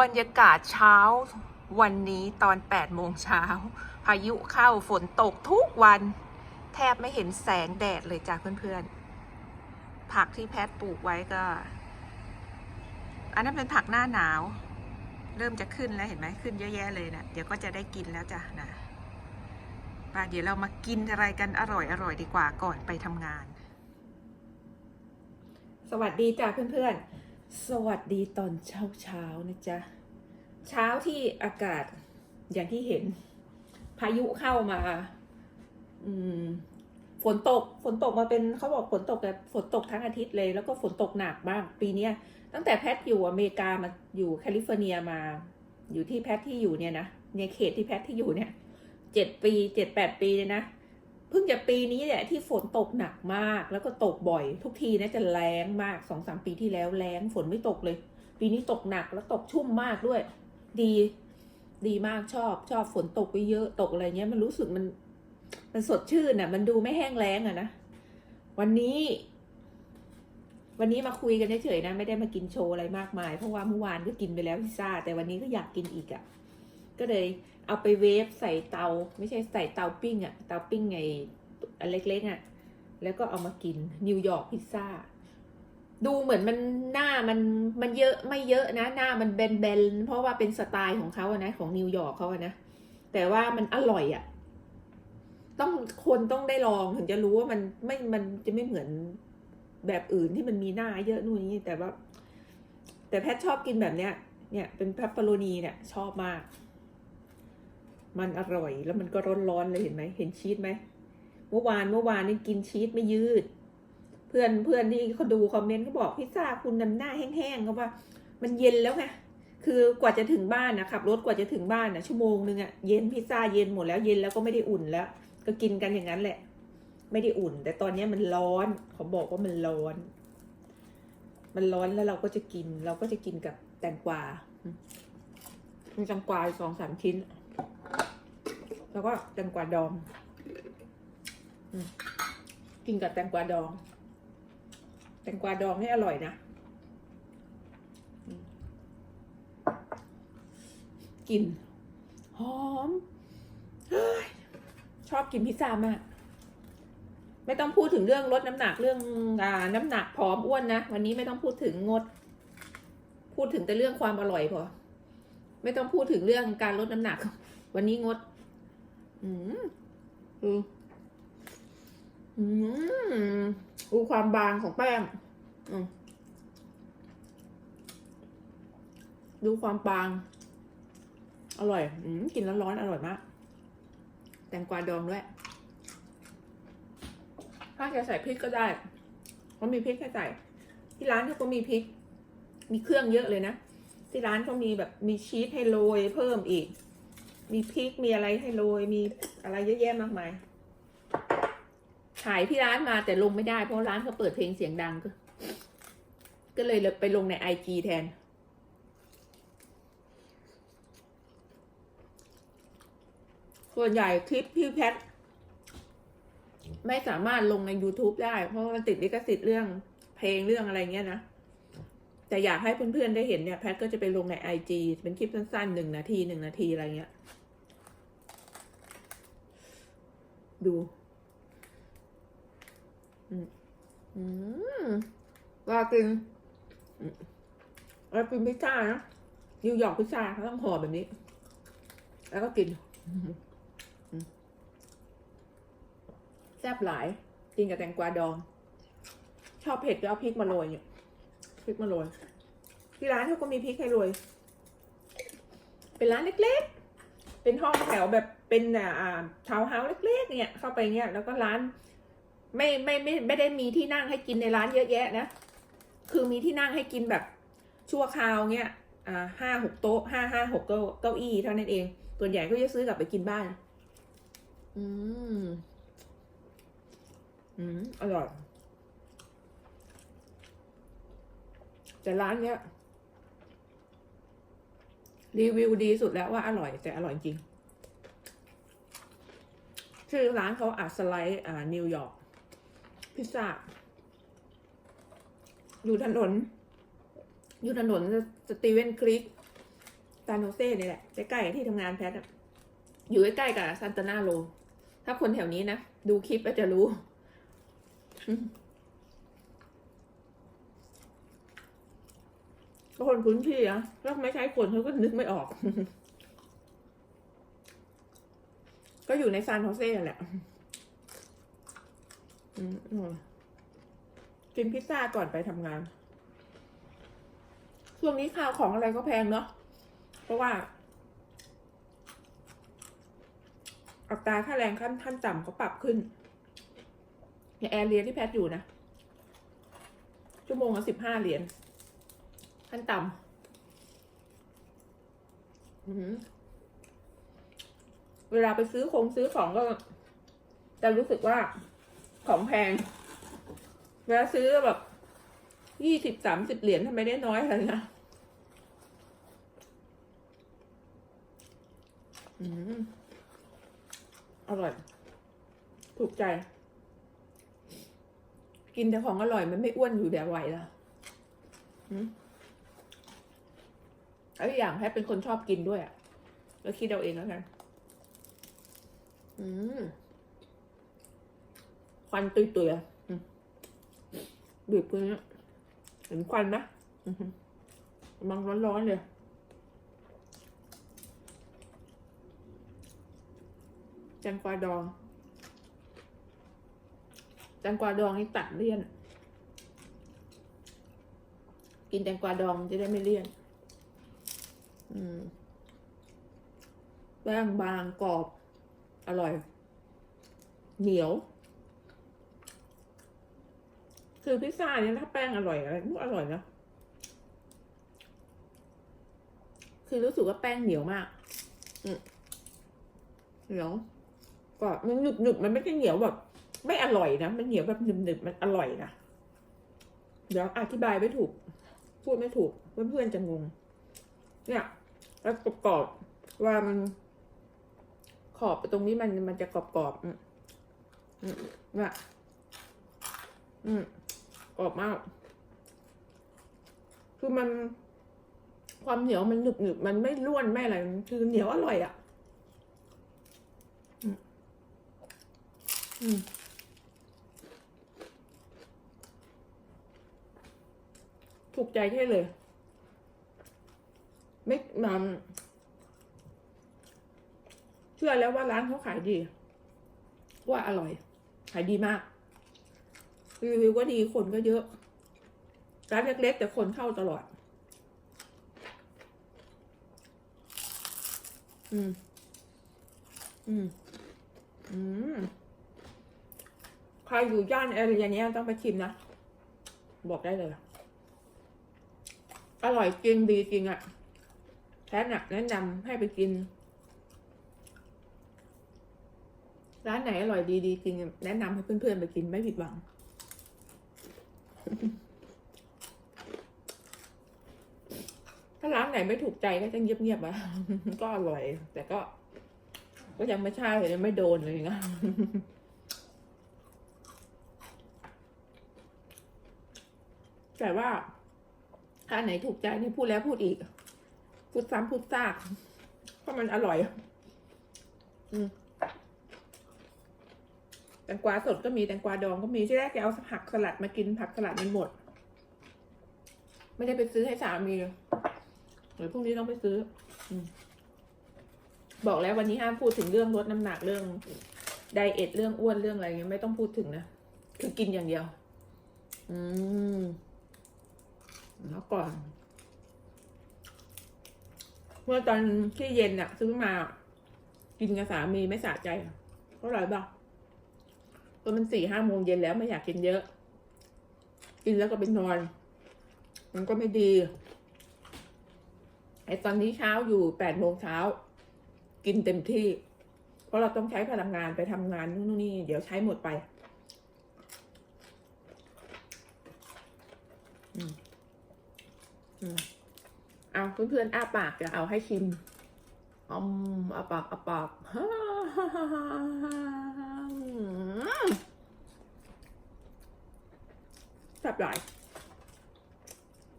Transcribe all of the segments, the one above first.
บรรยากาศเช้าวันนี้ตอน 8 โมงเช้า พายุเข้าฝนตกทุกวัน แทบไม่เห็นแสงแดดเลยจ้ะเพื่อนๆ ผักที่แพทปลูกไว้ก็ อันนั้นเป็นผักหน้าหนาว เริ่มจะขึ้นแล้วเห็นไหมขึ้นเยอะแยะเลยนะเดี๋ยวก็จะได้กินแล้วจ้ะนะป่ะเดี๋ยวเรามากินอะไรกันอร่อยอร่อยดีกว่าก่อนไปทำงาน สวัสดีจ้ะเพื่อนๆ สวัสดีตอนเช้าเช้านะจ๊ะ เช้าที่อากาศอย่างที่เห็น พายุเข้ามา อืม ฝนตก ฝนตกมาเป็นเขาบอกฝนตกแบบฝนตกทั้งอาทิตย์เลย แล้วก็ฝนตกหนักบ้าง ปีเนี้ยตั้งแต่แพทอยู่อเมริกามาอยู่แคลิฟอร์เนียมา อยู่ที่แพทที่อยู่เนี่ยนะในเขตที่แพทที่อยู่เนี่ยเจ็ดปีเจ็ดแปดปีเลยนะ เพิ่งจะปีนี้เนี่ยที่ฝนตกหนักมาก แล้วก็ตกบ่อย ทุกทีนะจะแรงมากสองสามปีที่แล้วแรงฝนไม่ตกเลย ปีนี้ตกหนักแล้วตกชุ่มมากด้วย ดี ดีมากชอบ ชอบฝนตกไปเยอะตกอะไรเงี้ย มันรู้สึกมัน มันสดชื่นอะ มันดูไม่แห้งแล้งอะนะวันนี้ วันนี้มาคุยกันเฉยๆนะ ไม่ได้มากินโชว์อะไรมากมาย เพราะว่าเมื่อวานก็กินไปแล้วพิซซ่า แต่วันนี้ก็อยากกินอีกอะ ก็เลยเอาไปเวฟใส่เตา ไม่ใช่ใส่เตาปิ้งอะเตาปิ้งไงอันเล็กๆอะแล้วก็เอามากินนิวยอร์กพิซซ่าดูเหมือนมันหน้ามันมันเยอะไม่เยอะนะ หน้ามันแบนๆเพราะว่าเป็นสไตล์ของเขาอะนะของนิวยอร์กเขาอะนะแต่ว่ามันอร่อยอะต้องคนต้องได้ลองถึงจะรู้ว่ามันไม่มันจะไม่เหมือนแบบอื่นที่มันมีหน้าเยอะนู่นนี่แต่ว่า แต่แพทชอบกินแบบเนี้ยเนี่ยเป็นแพปเปอโรนีเนี่ยชอบมาก มันอร่อยแล้วมันก็ร้อนๆเลยเห็นไหมเห็นชีสไหมเมื่อวานเมื่อวานนี่กินชีสไม่ยืด เพื่อนเพื่อนที่เขาดูคอมเมนต์เขาบอกพิซซ่าคุณน้ำหน้าแห้งๆเขาว่า มันเย็นแล้วไงคือกว่าจะถึงบ้านนะขับรถกว่าจะถึงบ้านนะชั่วโมงนึงอะเย็นพิซซ่าเย็นหมดแล้วเย็นแล้วก็ไม่ได้อุ่นแล้ว ก็กินกันอย่างนั้นแหละ ไม่ได้อุ่น แต่ตอนนี้มันร้อนเขาบอกว่ามันร้อน มันร้อนแล้วเราก็จะกิน เราก็จะกินกับแตงกวามีแตงกวาสองสามชิ้น แล้วก็แตงกวาดองอกินกับแตงกวาดอง แตงกวาดองนี่อร่อยนะกลิ่นหอม ชอบกินพิซซ่ามาก ไม่ต้องพูดถึงเรื่องลดน้ำหนักเรื่องอน้ำหนักผอมอ้วนนะ วันนี้ไม่ต้องพูดถึงงด พูดถึงแต่เรื่องความอร่อยพอ ไม่ต้องพูดถึงเรื่องการลดน้ำหนัก วันนี้งด อืมอืมอืมดูความบางของแป้งดูความบาง อร่อย อืมกินร้อนๆอร่อยมาก แตงกวาดองด้วย ถ้าจะใส่พริกก็ได้เขามีพริกให้ใส่ ที่ร้านเขาก็มีพริก มีเครื่องเยอะเลยนะ ที่ร้านเขามีแบบมีชีสให้โรยเพิ่มอีก มีพริกมีอะไรให้โรยมีอะไรเยอะแยะมากมายถ่ายที่ร้านมาแต่ลงไม่ได้เพราะร้านเขาเปิดเพลงเสียงดังก็ ก็เลยไปลงในไอจีแทน ส่วนใหญ่คลิปพี่แพทไม่สามารถลงใน YouTube ได้ เพราะมันติดลิขสิทธิ์เรื่องเพลงเรื่องอะไรเงี้ยนะ แต่อยากให้เพื่อนๆได้เห็นเนี่ย แพทก็จะไปลงใน IG เป็นคลิปสั้นๆหนึ่งนาทีหนึ่งนาทีอะไรเงี้ย ดู อืมอืมว่ากินเรากินพิซซ่านะนิวยอร์กพิซซ่าเขาต้องห่อแบบนี้ แล้วก็กิน แซ่บหลาย กินกับแตงกวาดอง ชอบเผ็ดก็เอาพริกมาโรยเนี่ยพริกมาโรยที่ร้านเขาก็มีพริกให้โรยเป็นร้านเล็กๆ เป็นห้องแถวแบบเป็นอ่าทาวน์เฮาส์เล็ก ๆ เนี่ยเข้าไปเนี่ยแล้วก็ร้าน ไม่ไม่ไม่ไม่ได้มีที่นั่งให้กินในร้านเยอะแยะนะคือมีที่นั่งให้กินแบบชั่วคราวเนี่ยอ่าห้าหกโต๊ะห้าห้าหกเก้าเก้าอี้เท่านั้นเอง ส่วนใหญ่ก็จะซื้อกลับไปกินบ้าน อืมอืมอร่อยแต่ร้านเนี้ย รีวิวดีสุดแล้วว่าอร่อยแต่อร่อยจริง ชื่อร้านเขาอาสไลด์อ่านิวยอร์กพิซซ่าอยู่ถนน อยู่ถนนสตีเวนคลิกซานโฮเซ่นี่แหละ ใกล้ๆที่ทำงานแพทอยู่ใกล้ๆกับซันตานาโรถ้าคนแถวนี้นะ ดูคลิปก็จะรู้ คนพื้นที่อะถ้าไม่ใช่คนเขาก็นึกไม่ออก ก็อยู่ในซานโฮเซ่แหละกินพิซซ่าก่อนไปทำงาน ช่วงนี้ข้าวของอะไรก็แพงเนาะ เพราะว่า อัตราค่าแรงขั้นขั้นต่ำก็ปรับขึ้น ในแอร์เรียที่แพทย์อยู่นะ ชั่วโมงละสิบห้าเหรียญ ขั้นต่ำเวลาไปซื้อคงซื้อของก็จะรู้สึกว่าของแพง เวลาซื้อแบบยี่สิบสามสิบเหรียญทำไมได้น้อยเลยนะอืมอร่อย ถูกใจ กินแต่ของอร่อยมันไม่อ้วนอยู่เดี๋ยวไหวละอืม แล้วอย่างแพทเป็นคนชอบกินด้วยอะ่ะแล้วคิดเอาเองแล้วกันอืมควันตุยตุยๆอะบีบปืนอะเห็นควันไหมอือหือกำลังร้อนๆเลยแตงกวาดองแตงกวาดองนี่ตัดเลี่ยน กินแตงกวาดองจะได้ไม่เลี่ยน แป้งบางกรอบ อร่อย เหนียว คือพิซซ่าเนี่ยถ้าแป้งอร่อยอะไรก็อร่อยนะคือรู้สึกว่าแป้งเหนียวมากเหนียวก็มันหนึบหนึบมันไม่ใช่เหนียวแบบ ไม่อร่อยนะ มันเหนียวแบบหนึบหนึบมันอร่อยนะ เดี๋ยวอธิบายไม่ถูก พูดไม่ถูก เพื่อนๆจะงง เนี่ย แล้วกรอบว่ามัน ขอบตรงนี้มันมันจะกรอบๆอืมอืมอืมกรอบมาก คือมัน ความเหนียวมันหนึบหนึบๆมันไม่ร่วนไม่อะไรคือเหนียวอร่อยอะอืมถูกใจแค่เลย ไม่มันเชื่อแล้วว่าร้านเขาขายดี ว่าอร่อย ขายดีมาก รีวิวก็ดีคนก็เยอะ ร้านเล็กๆ แต่คนเข้าตลอด อืม อืม อืม ใครอยู่ย่านแอเรียเนี้ยต้องไปชิมนะ บอกได้เลย อร่อยจริงดีจริงอะ่ะ แท้น่ะแนะนำให้ไปกิน ร้านไหนอร่อยดีดีจริงแนะนำให้เพื่อนๆไปกินไม่ผิดหวัง ถ้าร้านไหนไม่ถูกใจก็จะเงียบๆอะก็อร่อย แต่ก็ ก็ยังไม่ใช่ยังไม่โดนเลยนะแต่ว่าถ้านไหนถูกใจนี่พูดแล้วพูดอีก พูดซ้ำพูดซากเพราะมันอร่อย อืมแตงกวาสดก็มีแตงกวาดองก็มีที่แรกจะเอาผักสลัดมากินผักสลัดมันหมด ไม่ได้ไปซื้อให้สามีเดี๋ยวพรุ่งนี้ต้องไปซื้อ อืมบอกแล้ววันนี้ห้ามพูดถึงเรื่องลดน้ำหนักเรื่องไดเอทเรื่องอ้วนเรื่องอะไรเงี้ยไม่ต้องพูดถึงนะ คือกินอย่างเดียว อืมแล้วก่อน เมื่อตอนที่เย็นน่ะซื้อมา กินกับสามีไม่สะใจอะเท่าไร่บ้างก็มันสี่ห้าโมงเย็นแล้วไม่อยากกินเยอะ กินแล้วก็ไปนอน มันก็ไม่ดีไอตอนนี้เช้าอยู่แปดโมงเช้า กินเต็มที่ เพราะเราต้องใช้พลังงานไปทำงานนู่นนี่ เดี๋ยวใช้หมดไปอืมอืม เอาเพื่อนๆอ้าปากจะเอาให้ชิมอมอ้าปากอ้าปากฮ่าฮ่าฮ่าฮ่าฮ่าแซ่บหลาย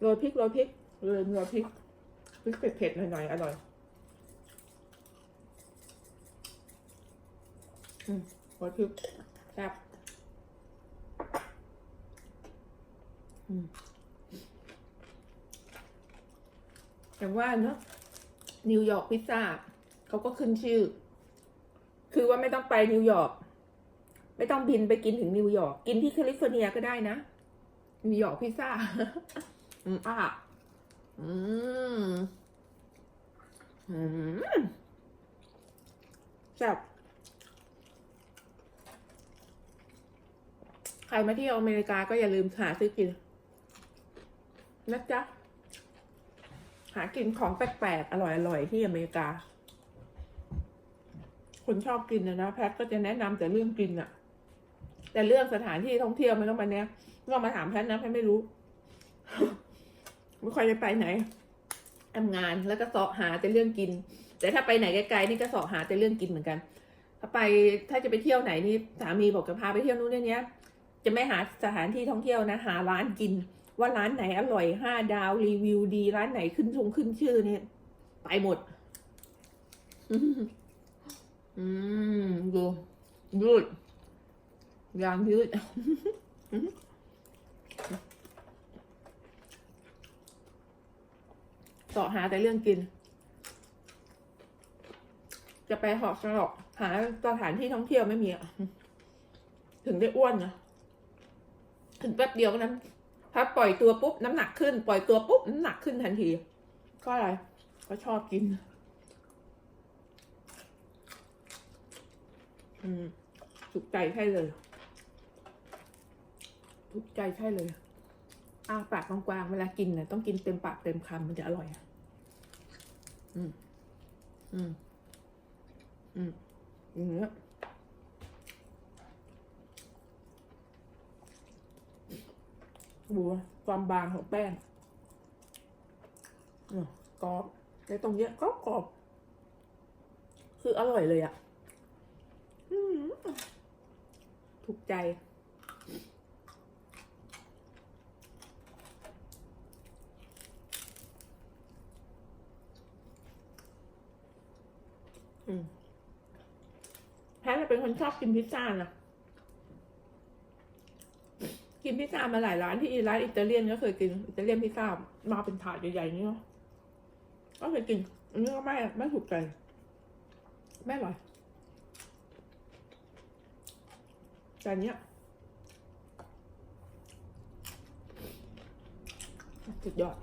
โรยพริกโรยพริกโรยโรยพริกพริกเผ็ดๆหน่อยๆอร่อยอืมหัวพริกแซ่บอืม อย่างว่าเนาะนิวยอร์กพิซซ่าเขาก็ขึ้นชื่อ คือว่าไม่ต้องไปนิวยอร์กไม่ต้องบินไปกินถึงนิวยอร์กกินที่แคลิฟอร์เนียก็ได้นะนิวยอร์กพิซซ่าอืมอะอืมอืมแซ่บใครมาที่อเมริกาก็อย่าลืมหาซื้อกินนะจ๊ะ หากินของแปลกๆ อร่อยๆ ที่อเมริกาคนชอบกินนะนะแพทก็จะแนะนำแต่เรื่องกินอะแต่เรื่องสถานที่ท่องเที่ยวไม่ต้องมาเนี้ยไม่ต้องมาถามแพทนะแพทไม่รู้ไม่ค่อยได้ไปไหนทำงานแล้วก็เสาะหาแต่เรื่องกิน แต่ถ้าไปไหนไกลๆนี่ก็เสาะหาแต่เรื่องกินเหมือนกัน ถ้าไปถ้าจะไปเที่ยวไหนนี่สามีบอกจะพาไปเที่ยวนู้นเนี้ยจะไม่หาสถานที่ท่องเที่ยวนะ หาร้านกิน ว่าร้านไหนอร่อยห้าดาวรีวิวดีร้านไหนขึ้นชงขึ้นชื่อเนี่ยไปหมด อืมดูยืดยางยืดเสาะหาแต่เรื่องกิน จะไปหอกสลอกหาสถานที่ท่องเที่ยวไม่มีอะถึงได้อ้วนนะถึงแป๊บเดียวก็นั้น ถ้าปล่อยตัวปุ๊บน้ำหนักขึ้น ปล่อยตัวปุ๊บน้ำหนักขึ้นทันที ก็อะไร ก็ชอบกิน อืมถูกใจใช่เลยถูกใจใช่เลยอ้าปากกว้างๆเวลากินนะต้องกินเต็มปากเต็มคำมันจะอร่อยอะ อืม อืม อืมอย่างเงี้ย ดูความบางของแป้งอืมกรอบในตรงเนี้ยก็กรอบ คืออร่อยเลยอะถูกใจ อืมแพทย์เป็นคนชอบกินพิซซ่านะ กินพิซซ่ามาหลายร้านที่ร้านอิตาเลียนก็เคยกินอิตาเลียนพิซซ่ามาเป็นถาดใหญ่ๆนี่เนาะก็เคยกินอันนี้ก็ไม่ไม่ถูกใจไม่อร่อยจานเนี้ยสุดยอด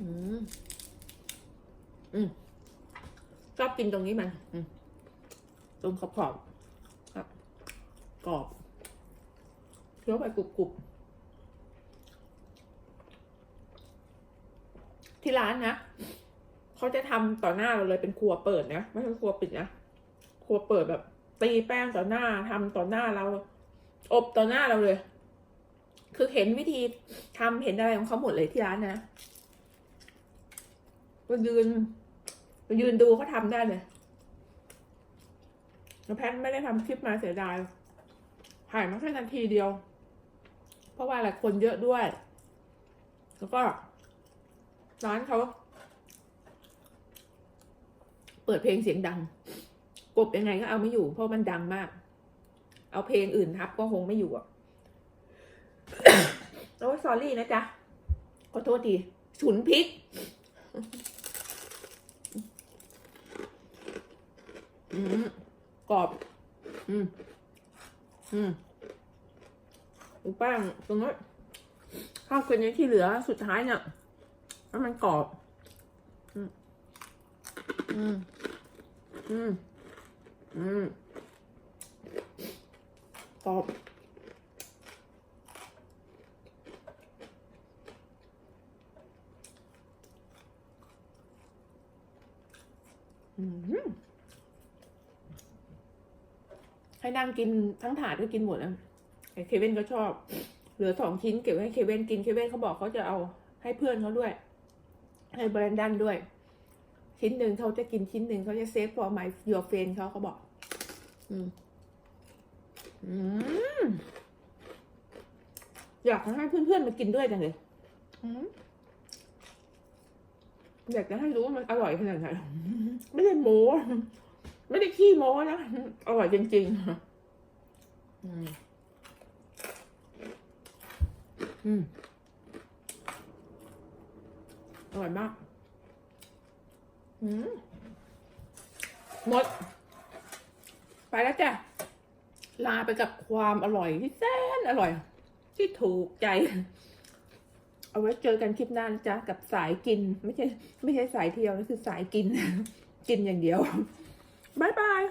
อืม อืมชอบกินตรงนี้มัน อืม ตรงขอบขอบๆครับกรอบ เคี้ยวไปกรุบกรุบที่ร้านนะเขาจะทำต่อหน้าเราเลยเป็นครัวเปิดนะไม่ใช่ครัวปิดนะครัวเปิดแบบ ตีแป้งต่อหน้าทำต่อหน้าเรา อบต่อหน้าเราเลย คือเห็นวิธีทำเห็นอะไรของเขาหมดเลยที่ร้านนะก็ยืนยืนดูเขาทำได้เลยแล้วแพทไม่ได้ทำคลิปมาเสียดายถ่ายมาแค่นาทีเดียว เพราะว่าหลายคนเยอะด้วย แล้วก็ร้านเขาเปิดเพลงเสียงดัง กบยังไงก็เอาไม่อยู่ เพราะมันดังมาก เอาเพลงอื่นทับก็คงไม่อยู่อะโอ้ยสอรี่นะจ๊ะ ขอโทษทีฉุนพริกอืมกรอบ อืม อืม ดูแป้งตรงนี้นข้าวเกลียวที่เหลือสุดท้ายเนี่ยแล้วมันกรอบ อืม อืม อืม อืมกรอบอืมให้นั่งกินทั้งถาดก็กินหมดนะ ไอ้เควินก็ชอบ เหลือสองชิ้นเก็บไว้ให้เควินกินเควินเขาบอกเขาจะเอาให้เพื่อนเขาด้วย ให้แบรนดันด้วย ชิ้นหนึ่งเขาจะกินชิ้นหนึ่งเขาจะเซฟ for my your friend เขาเขาบอก อืมอืมอยากให้เพื่อนๆมากินด้วยจังเลยอืมอยากจะให้รู้ว่ามันอร่อยขนาดไหนไม่ได้โม้ไม่ได้ขี้โม้นะ อร่อยจริงๆอืม อืมอร่อยมาก อืมหมด ไปแล้วจ้ะ ลาไปกับความอร่อยที่แสนอร่อย ที่ถูกใจ เอาไว้เจอกันคลิปหน้านะจ๊ะ กับสายกิน ไม่ใช่ ไม่ใช่สายเที่ยวนะคือสายกิน กินอย่างเดียวบายบาย